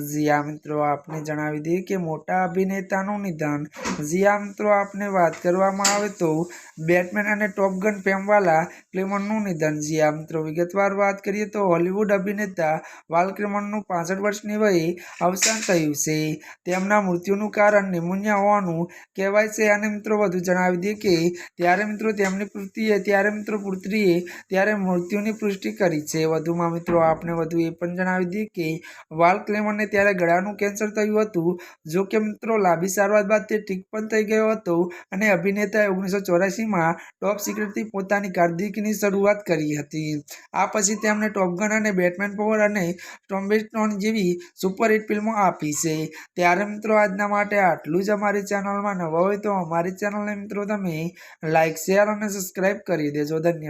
જીયા મિત્રો, આપને જણાવી દઈએ કે મોટા અભિનેતાનું નિધન. જીયા મિત્રો, આપને વાત કરવામાં આવે તો બેટમેન અને ટોપ ગન ફેમવાલા ક્લેમનનું નિધન. જીયા મિત્રો, વિગતવાર વાત કરીએ તો હોલિવૂડ અભિનેતા વાલ ક્લેમનનું પાસઠ વર્ષની વયે અવસાન થયું છે. તેમના મૃત્યુનું કારણ નિમોનિયા હોવાનું કહેવાય છે. અને મિત્રો, વધુ જણાવી દઈએ કે ત્યારે મિત્રો તેમની પુત્રીએ, ત્યારે મિત્રો પુત્રીએ, ત્યારે મૃત્યુની પુષ્ટિ કરી છે. વધુમાં મિત્રો, આપને વધુ એ પણ જણાવી દઈએ કે વાલ ક્લેમનને ત્યારે ગળાનું કેન્સર થયું હતું. જો કે મિત્રો, લાંબી સારવાર બાદ તે ઠીક પણ થઈ ગયો હતો અને અભિનેતાએ ઓગણીસો ચોરાસીમાં ટોપ સિક્રેટથી પોતાની કારકિર્દીની શરૂઆત કરી હતી. આ પછી તેમણે ટોપગન અને બેટમેન પોવર અને ટોમ્બેસ્ટોન જેવી સુપરહિટ ફિલ્મો આપી છે. ત્યારે મિત્રો, આજના માટે આટલું જ અમારી ચેનલમાં નવા હોય તો અમારી ચેનલને મિત્રો, તમે લાઇક શેર અને સબસ્ક્રાઈબ કરી દેજો. ધન્યવાદ.